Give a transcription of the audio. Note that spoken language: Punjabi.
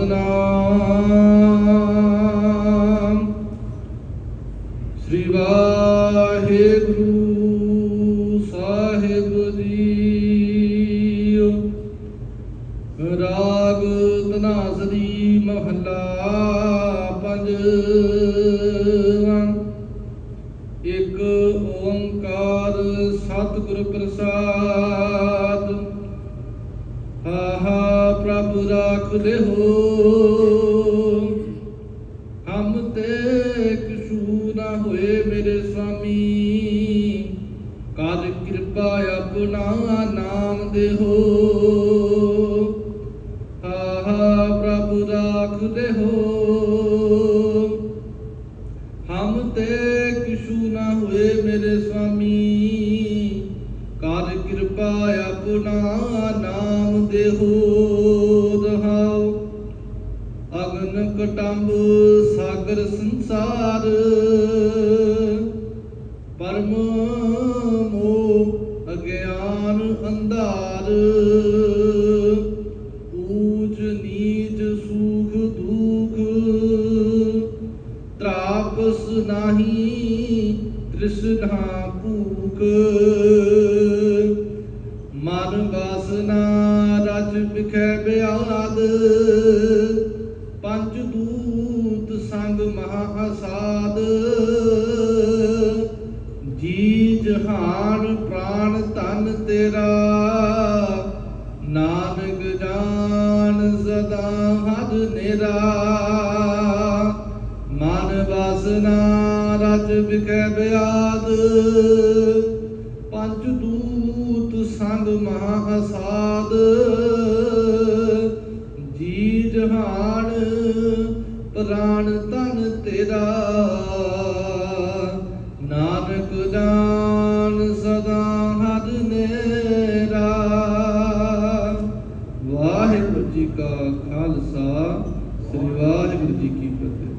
ਸਤਨਾਮ। ਸ੍ਰੀ ਵਾਹਿਗੁਰੂ ਸਾਹਿਬ ਜੀ ਰਾਗ ਧਨਾਸਰੀ ਮਹੱਲਾ ਪੰਜ ਇੱਕ ਓੰਕਾਰ ਸਤਿਗੁਰ ਪ੍ਰਸਾਦ। ਪ੍ਰਭ ਰਾਖ ਲਿਹੋ ਹਮ ਤੇ ਕਿਛੂ ਨਾ ਹੋਏ ਮੇਰੇ ਸੁਆਮੀ ਕਾਲ ਕਿਰਪਾ ਆਪਣਾ ਨਾਮ ਦੇਹੋ। ਆਹਾ ਪ੍ਰਭ ਰਾਖ ਦੇਹੋ। ਹਮ ਤੇ ਕਿਛੂ ਨਾ ਹੋਏ ਮੇਰੇ ਸੁਆਮੀ ਕਾਲ ਕਿਰਪਾ ਆਪਣਾ ਨਾਮ ਦੇਹੋ। ਰਹਾਉ ਅਗਨ ਕਟੰਬ ਸਾਗਰ ਸੰਸਾਰ। ਪਰਮ ਮੋਹ ਅਗਿਆਨ ਅੰਧਾਰ। ਊਚ ਨੀਚ ਸੁਖ ਦੁਖ। ਤਰਾਪਸ ਨਾਹੀ ਤ੍ਰਿਸ਼ਨਾ ਭੂਖ। ਮਨ ਵਾਸਨਾ ਰਜ ਵਿਖੇ ਬਿਆਦ ਪੰਜ ਦੂਤ ਸੰਗ ਮਹਾ ਅਸਾਦ ਜੀ ਜਹਾਨ ਪ੍ਰਾਨ ਧਨ ਤੇਰਾ, ਨਾਨਕ ਜਾਨ ਸਦਾ ਹਰ ਨਿਰਾ। ਮਨ ਵਾਸਨਾ ਰਜ ਵਿਖੇ ਬਿਆਦ। ਪੰਜ ਦੂਤ ਸੰਗ ਮਹਾ ਅਸਾਦ ਪ੍ਰਾਨ ਤਨ ਤੇਰਾ। ਨਾਨਕ ਜਾਨ ਸਦਾ ਹਰ ਨੇਰਾ ਵਾਹਿਗੁਰੂ ਜੀ ਕਾ ਖਾਲਸਾ, ਸ੍ਰੀ ਵਾਹਿਗੁਰੂ ਜੀ ਕੀ ਫਤਿਹ।